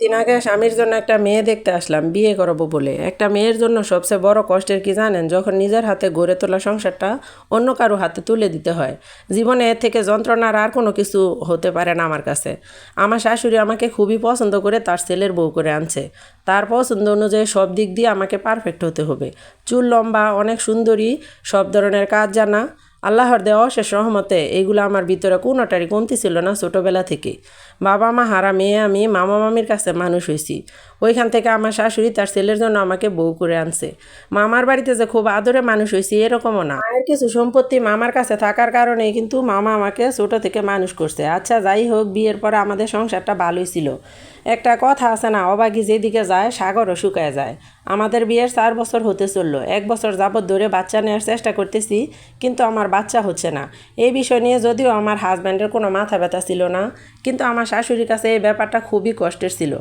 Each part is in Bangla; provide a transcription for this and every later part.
দিন আগে স্বামীর জন্য একটা মেয়ে দেখতে আসলাম, বিয়ে করাবো বলে। একটা মেয়ের জন্য সবচেয়ে বড় কষ্টের কি জানেন? যখন নিজের হাতে গড়ে তোলা সংসারটা অন্য কারও হাতে তুলে দিতে হয়। জীবনে এর থেকে যন্ত্রণার আর কোনো কিছু হতে পারে না আমার কাছে। আমার শাশুড়ি আমাকে খুবই পছন্দ করে তার ছেলের বউ করে আনছে। তার পছন্দ অনুযায়ী সব দিক দিয়ে আমাকে পারফেক্ট হতে হবে। চুল লম্বা, অনেক সুন্দরী, সব ধরনের কাজ জানা আল্লাহর দেওয়া অশেষ রহমতে এইগুলো আমার ভিতরে কোনোটারই কমতি ছিল না ছোটোবেলা থেকে। বাবা মা হারা মেয়ে আমি মামা মামির কাছে মানুষ হয়েছি ওইখান থেকে আমার শাশুড়ি তার ছেলের জন্য আমাকে বউ করে আনছে। মামার বাড়িতে যে খুব আদরে মানুষ হয়েছি, এরকমও না। মায়ের কিছু সম্পত্তি মামার কাছে থাকার কারণে কিন্তু মামা আমাকে ছোট থেকে মানুষ করছে। আচ্ছা যাই হোক, বিয়ের পরে আমাদের সংসারটা ভালোই ছিল। একটা কথা আছে না, অবাগি যেদিকে যায়, সাগরও শুকায় যায়। আমাদের বিয়ের চার বছর হতে চলল। এক বছর যাবৎ ধরে বাচ্চা নেওয়ার চেষ্টা করতেছি, কিন্তু আমার বাচ্চা হচ্ছে না। এই বিষয় নিয়ে যদিও আমার হাজব্যান্ডের কোনো মাথা ব্যথা ছিল না, কিন্তু আমার শাশুড়ির কাছে এই ব্যাপারটা খুবই কষ্টের ছিল।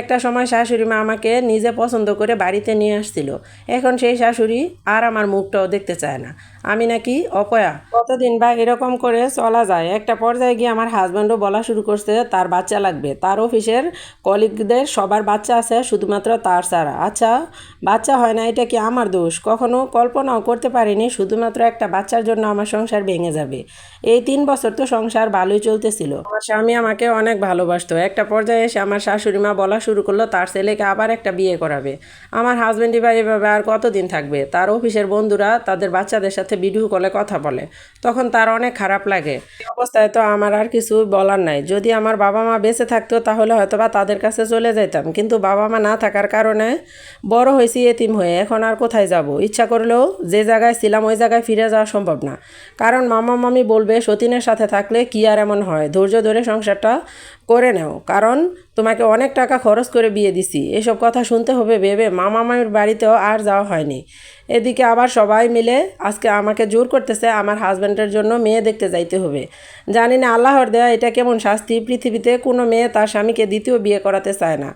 একটা সময় শাশুড়ি মা আমাকে নিজে পছন্দ করে বাড়িতে নিয়ে আসছিল। এখন সেই শাশুড়ি আর আমার মুখটাও দেখতে চায় না। আমি নাকি অপয়া। কতদিন বা এরকম করে চলা যায়। একটা পর্যায়ে গিয়ে আমার হাজব্যান্ডও বলা শুরু করছে, তার বাচ্চা লাগবে। তার অফিসের কলিগদের সবার বাচ্চা আছে, শুধুমাত্র তার ছাড়া। আচ্ছা বাচ্চা হয় না, এটা কি আমার দোষ? কখনো কল্পনাও করতে পারিনি, শুধুমাত্র একটা বাচ্চার জন্য আমার সংসার ভেঙে যাবে। এই তিন বছর তো সংসার ভালোই চলতেছিল। আমার স্বামী আমাকে অনেক ভালোবাসতো। একটা পর্যায়ে এসে আমার শাশুড়ি মা বলা শুরু করল, তার ছেলেকে আবার একটা বিয়ে করাবে। আমার হাজব্যান্ডই বা এভাবে আর কতদিন থাকবে? তার অফিসের বন্ধুরা তাদের বাচ্চাদের সাথে ভিডিও কলে কথা বলে। তখন তার অনেক খারাপ লাগে। অবস্থায় তো আমার আর কিছু বলার নাই। যদি আমার বাবা মা বেঁচে থাকতো তাহলে হয়তো বা তাদের কাছে চলে যেতাম কিন্তু বাবা মা না থাকার কারণে বড় হয়েছি এতিম হয়ে। এখন আর কোথায় যাব? ইচ্ছা করলেও যে জায়গায় ছিলাম ওই জায়গায় ফিরে যাওয়া সম্ভব না। কারণ মামা মামি বলবে, সতীনের সাথে থাকলে কি আর এমন হয়? ধৈর্য ধরে সংসারটা করে নাও, কারণ তোমাকে অনেক টাকা খরচ করে বিয়ে দিছি। এসব কথা শুনতে হবে, ভেবে মামা মামির বাড়িতেও আর যাওয়া হয়নি। এদিকে আবার সবাই মিলে আজকে আমাকে জোর করতেছে আমার হাজব্যান্ডের জন্য মেয়ে দেখতে যাইতে হবে। জানি না আল্লাহর দেয়া এটা কেমন শাস্তি, পৃথিবীতে কোনো মেয়ে তার স্বামীকে দ্বিতীয় বিয়ে করাতে চায় না।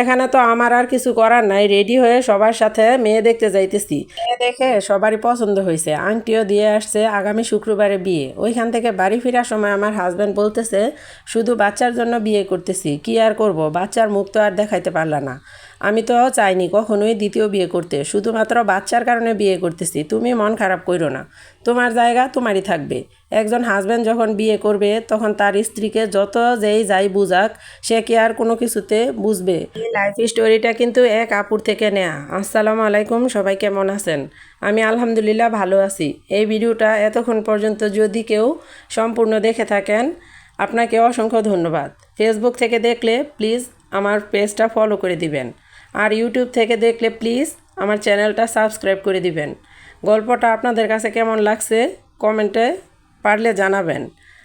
এখানে তো আমার আর কিছু করার নাই রেডি হয়ে সবার সাথে মেয়ে দেখতে যাইতেছি। মেয়ে দেখে সবারই পছন্দ হয়েছে আংটিও দিয়ে আসছে আগামী শুক্রবারে বিয়ে। ওইখান থেকে বাড়ি ফেরার সময় আমার হাজব্যান্ড বলতেছে, শুধু বাচ্চার জন্য বিয়ে করতেছি, কি আর করব? বাচ্চার মুখ তো আর দেখাইতে পারলা না। আমি তো চাইনি কখনোই দ্বিতীয় বিয়ে করতে। শুধুমাত্র বাচ্চার কারণে বিয়ে করতেছি। তুমি মন খারাপ করো না। তোমার জায়গা তোমারই থাকবে। একজন হাজব্যান্ড যখন বিয়ে করবে, তখন তার স্ত্রীকে যত যেই যাই বুঝাক, সে কি আর কোনো কিছুতে বুঝবে? এই লাইফ স্টোরিটা কিন্তু এক আপুর থেকে নেয়া। আসসালামু আলাইকুম, সবাই কেমন আছেন? আমি আলহামদুলিল্লাহ ভালো আছি। এই ভিডিওটা এতক্ষণ পর্যন্ত যদি কেউ সম্পূর্ণ দেখে থাকেন, আপনাকে অসংখ্য ধন্যবাদ। ফেসবুক থেকে দেখলে প্লিজ আমার পেজটা ফলো করে দিবেন। আর ইউটিউব থেকে দেখলে প্লিজ আমার চ্যানেলটা সাবস্ক্রাইব করে দিবেন। গল্পটা আপনাদের কাছে কেমন লাগছে কমেন্টে পারলে জানাবেন।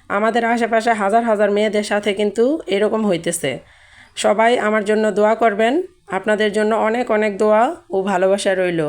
আমাদের আশেপাশে হাজার হাজার মেয়েদের সাথে কিন্তু এরকম হইতেছে। সবাই আমার জন্য দোয়া করবেন। আপনাদের জন্য অনেক অনেক দোয়া ও ভালোবাসা রইল।